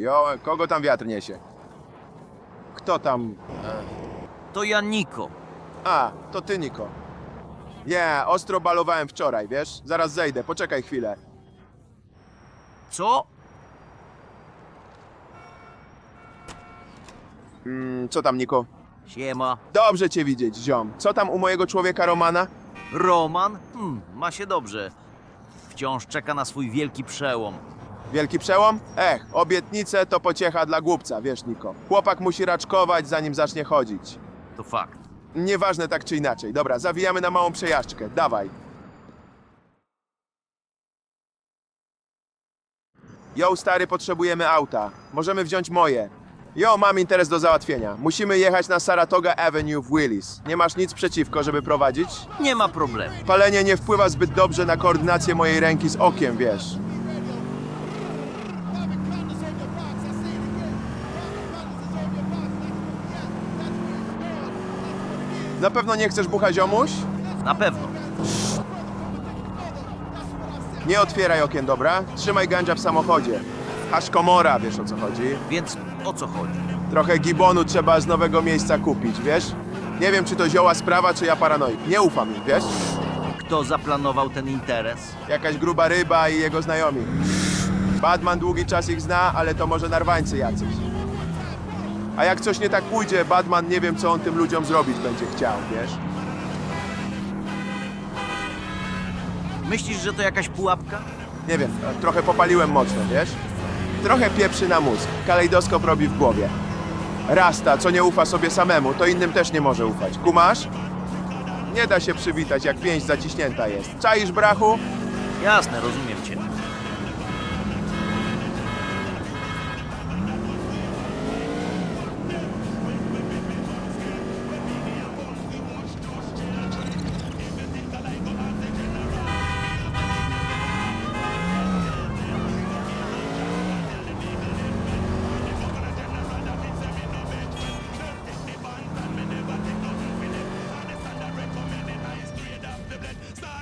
Jo, kogo tam wiatr niesie? Kto tam? To ja Niko. A, to ty, Niko. Nie, ostro balowałem wczoraj, wiesz? Zaraz zejdę, poczekaj chwilę. Co? Mm, co tam, Niko? Siema. Dobrze cię widzieć, ziom. Co tam u mojego człowieka Romana? Roman? Hmm, ma się dobrze. Wciąż czeka na swój wielki przełom. Wielki przełom? Ech, obietnice to pociecha dla głupca, wiesz, Niko. Chłopak musi raczkować, zanim zacznie chodzić. To fakt. Nieważne tak czy inaczej. Dobra, zawijamy na małą przejażdżkę. Dawaj. Jo, stary, potrzebujemy auta. Możemy wziąć moje. Jo, mam interes do załatwienia. Musimy jechać na Saratoga Avenue w Willis. Nie masz nic przeciwko, żeby prowadzić? Nie ma problemu. Palenie nie wpływa zbyt dobrze na koordynację mojej ręki z okiem, wiesz. Na pewno nie chcesz bucha ziomuś? Na pewno. Nie otwieraj okien, dobra? Trzymaj gandzia w samochodzie. Aż komora, wiesz o co chodzi. Więc o co chodzi? Trochę gibonu trzeba z nowego miejsca kupić, wiesz? Nie wiem, czy to zioła sprawa, czy ja paranoik. Nie ufam im, wiesz? Kto zaplanował ten interes? Jakaś gruba ryba i jego znajomi. Batman długi czas ich zna, ale to może narwańcy jacyś. A jak coś nie tak pójdzie, Batman nie wiem, co on tym ludziom zrobić będzie chciał, wiesz? Myślisz, że to jakaś pułapka? Nie wiem, trochę popaliłem mocno, wiesz? Trochę pieprzy na mózg, kalejdoskop robi w głowie. Rasta, co nie ufa sobie samemu, to innym też nie może ufać. Kumasz? Nie da się przywitać, jak pięść zaciśnięta jest. Czaisz, brachu? Jasne, rozumiem cię.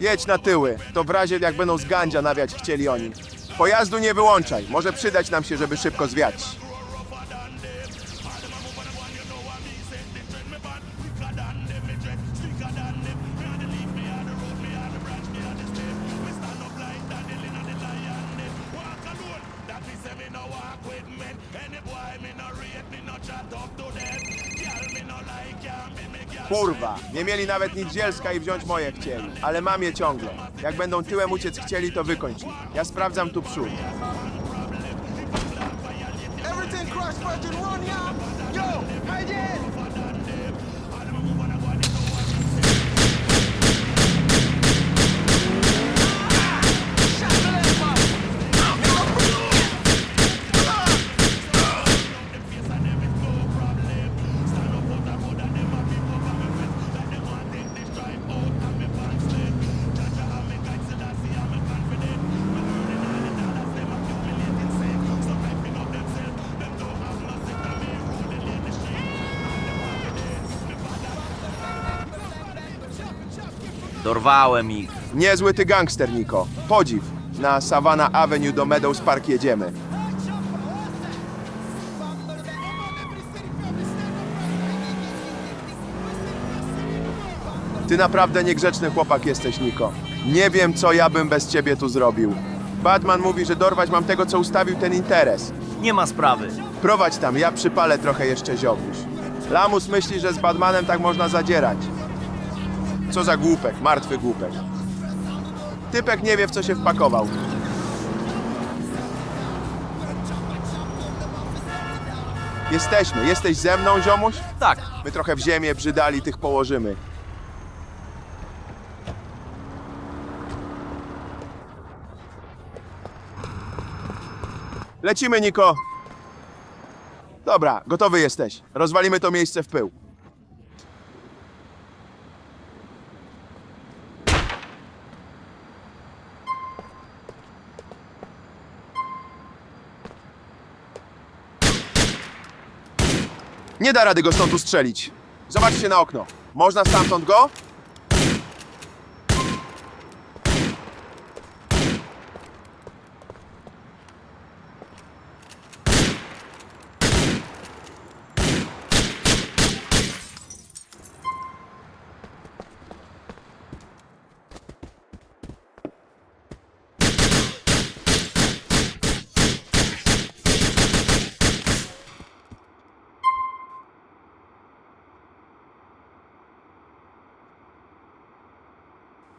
Jedź na tyły, to w razie jak będą z gandzia nawiać chcieli oni. Pojazdu nie wyłączaj, może przydać nam się, żeby szybko zwiać. Kurwa, nie mieli nawet nic zielska i wziąć moje chcieli. Ale mam je ciągle. Jak będą tyłem uciec chcieli, to wykończ ich. Ja sprawdzam tu przód. Everything crush version one, y'all. Yo, Megan. Dorwałem ich. Niezły ty gangster, Niko. Podziw. Na Savannah Avenue do Meadows Park jedziemy. Ty naprawdę niegrzeczny chłopak jesteś, Niko. Nie wiem, co ja bym bez ciebie tu zrobił. Batman mówi, że dorwać mam tego, co ustawił ten interes. Nie ma sprawy. Prowadź tam, ja przypalę trochę jeszcze ziomuś. Lamus myśli, że z Batmanem tak można zadzierać. Co za głupek, martwy głupek. Typek nie wie, w co się wpakował. Jesteśmy, jesteś ze mną, ziomuś? Tak, My trochę w ziemię brzydali, tych położymy. Lecimy, Niko. Dobra, gotowy jesteś. Rozwalimy to miejsce w pył. Nie da rady go stąd ustrzelić. Zobaczcie na okno. Można stamtąd go?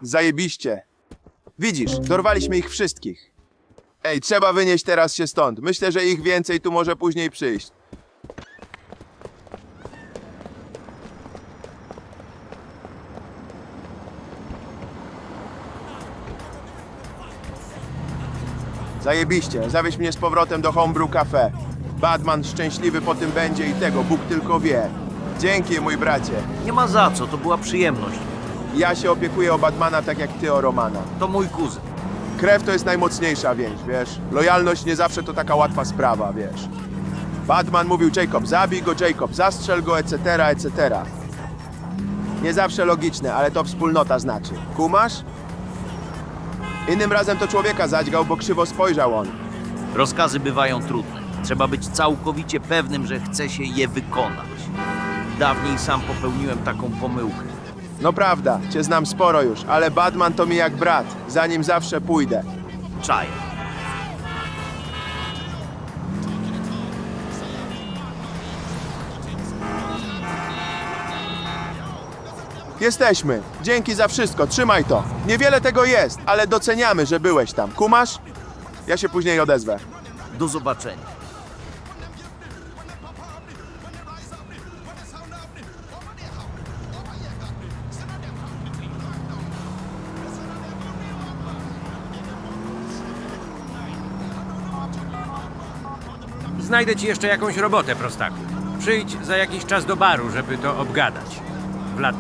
Zajebiście. Widzisz, dorwaliśmy ich wszystkich. Ej, trzeba wynieść teraz się stąd. Myślę, że ich więcej tu może później przyjść. Zajebiście, zawieź mnie z powrotem do Homebrew Cafe. Batman szczęśliwy po tym będzie i tego Bóg tylko wie. Dzięki, mój bracie. Nie ma za co, to była przyjemność. Ja się opiekuję o Batmana tak jak ty o Romana. To mój kuzyn. Krew to jest najmocniejsza więź, wiesz? Lojalność nie zawsze to taka łatwa sprawa, wiesz? Batman mówił Jacob, zabij go Jacob, zastrzel go, etc., etc. Nie zawsze logiczne, ale to wspólnota znaczy. Kumasz? Innym razem to człowieka zadźgał, bo krzywo spojrzał on. Rozkazy bywają trudne. Trzeba być całkowicie pewnym, że chce się je wykonać. Dawniej sam popełniłem taką pomyłkę. No prawda, cię znam sporo już, ale Batman to mi jak brat, za nim zawsze pójdę. Czaję. Jesteśmy. Dzięki za wszystko, trzymaj to. Niewiele tego jest, ale doceniamy, że byłeś tam. Kumasz? Ja się później odezwę. Do zobaczenia. Znajdę ci jeszcze jakąś robotę, prostaku. Przyjdź za jakiś czas do baru, żeby to obgadać. Wlad